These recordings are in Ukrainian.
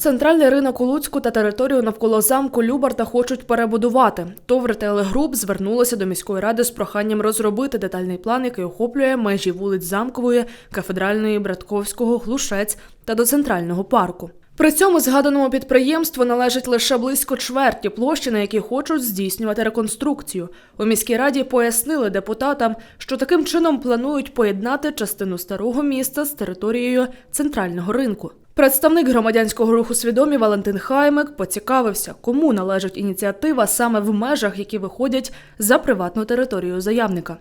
Центральний ринок у Луцьку та територію навколо замку Любарта хочуть перебудувати. ТОВ «Ретейл Груп звернулося до міської ради з проханням розробити детальний план, який охоплює межі вулиць Замкової, Кафедральної, Братковського, Глушець та до центрального парку. При цьому згаданому підприємству належить лише близько чверті площі, на якій хочуть здійснювати реконструкцію. У міській раді пояснили депутатам, що таким чином планують поєднати частину старого міста з територією центрального ринку. Представник громадянського руху свідомі Валентин Хаймик поцікавився, кому належить ініціатива саме в межах, які виходять за приватну територію заявника.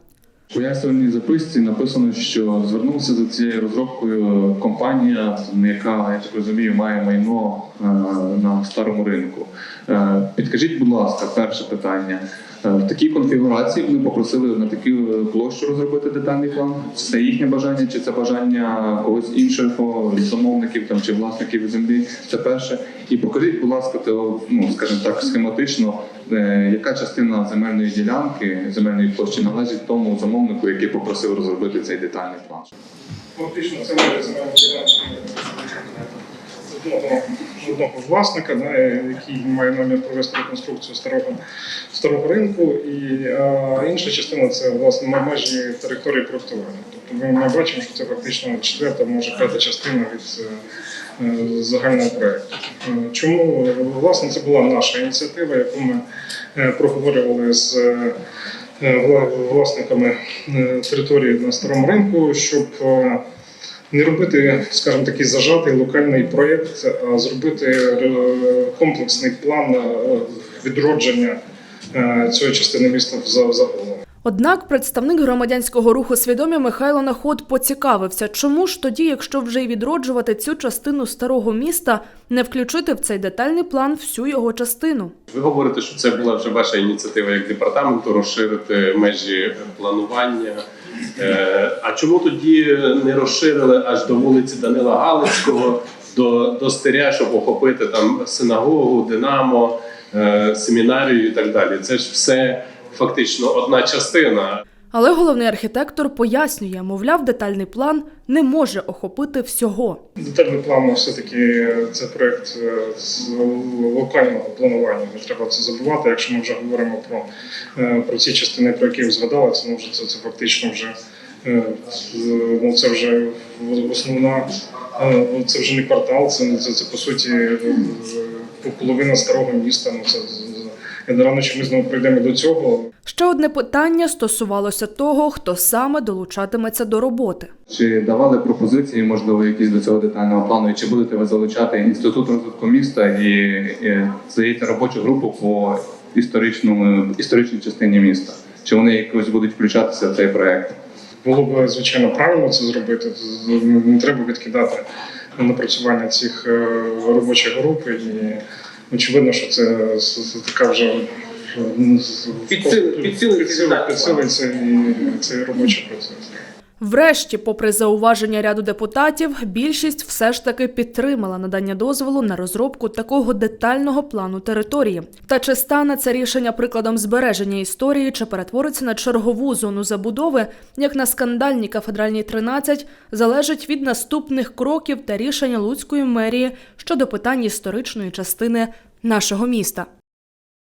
В пояснювальній записці написано, що звернулася за цією розробкою компанія, яка, я так розумію, має майно е, на старому ринку. Е, Підкажіть, будь ласка, перше питання. Е, В такій конфігурації вони попросили на таку площу розробити детальний план. Це їхнє бажання, чи це бажання когось іншого замовників там чи власників землі? Це перше. І покажіть, будь ласка, то, ну скажімо так, схематично, яка частина земельної ділянки, земельної площі належить тому замовнику, який попросив розробити цей детальний план. Фактично це земельна одного, одного власника, да, який має намір провести реконструкцію старого, старого ринку, і а, інша частина це власне межі території проектування. Тобто ми, ми бачимо, що це фактично четверта, може п'ята частина від е, загального проекту. Е, Чому власне це була наша ініціатива, яку ми е, проговорювали з власниками е, території на старому ринку, щоб е, не робити, скажімо, такий зажатий локальний проєкт, а зробити е, комплексний план е, відродження е, цієї частини міста вза- загалом. Однак представник громадянського руху свідомі Михайло Наход поцікавився, чому ж тоді, якщо вже й відроджувати цю частину старого міста, не включити в цей детальний план всю його частину. Ви говорите, що це була вже ваша ініціатива як департаменту розширити межі планування. Е, А чому тоді не розширили аж до вулиці Данила Галицького, до, до Стиря, щоб охопити там синагогу, Динамо, е, семінарію і так далі? Це ж все фактично одна частина. Але головний архітектор пояснює, мовляв, детальний план не може охопити всього. Детальний план все-таки це проєкт е, з локального планування. Не треба це забувати. Якщо ми вже говоримо про, е, про ці частини, про які ви згадали, це, ну, вже, це, це фактично вже е, ну, це вже основна, е, ну, це вже не квартал, це, це, це по суті е, е, половина старого міста. Ну, це, рано чи ми знову прийдемо до цього. Ще одне питання стосувалося того, хто саме долучатиметься до роботи. Чи давали пропозиції, можливо, якісь до цього детального плану, і чи будете ви залучати інститут розвитку міста і, і здається робочу групу по історичному історичній частині міста? Чи вони якось будуть включатися в цей проект? Було б звичайно правильно це зробити. Не треба відкидати напрацювання цих е, робочих груп. І очевидно, що це така вже підсилиться, з- Підсили- підсилить підсилить- підсилить цей, цей робочий процес. Врешті, попри зауваження ряду депутатів, більшість все ж таки підтримала надання дозволу на розробку такого детального плану території. Та чи стане це рішення прикладом збереження історії, чи перетвориться на чергову зону забудови, як на скандальній кафедральній 13, залежить від наступних кроків та рішення Луцької мерії щодо питань історичної частини нашого міста.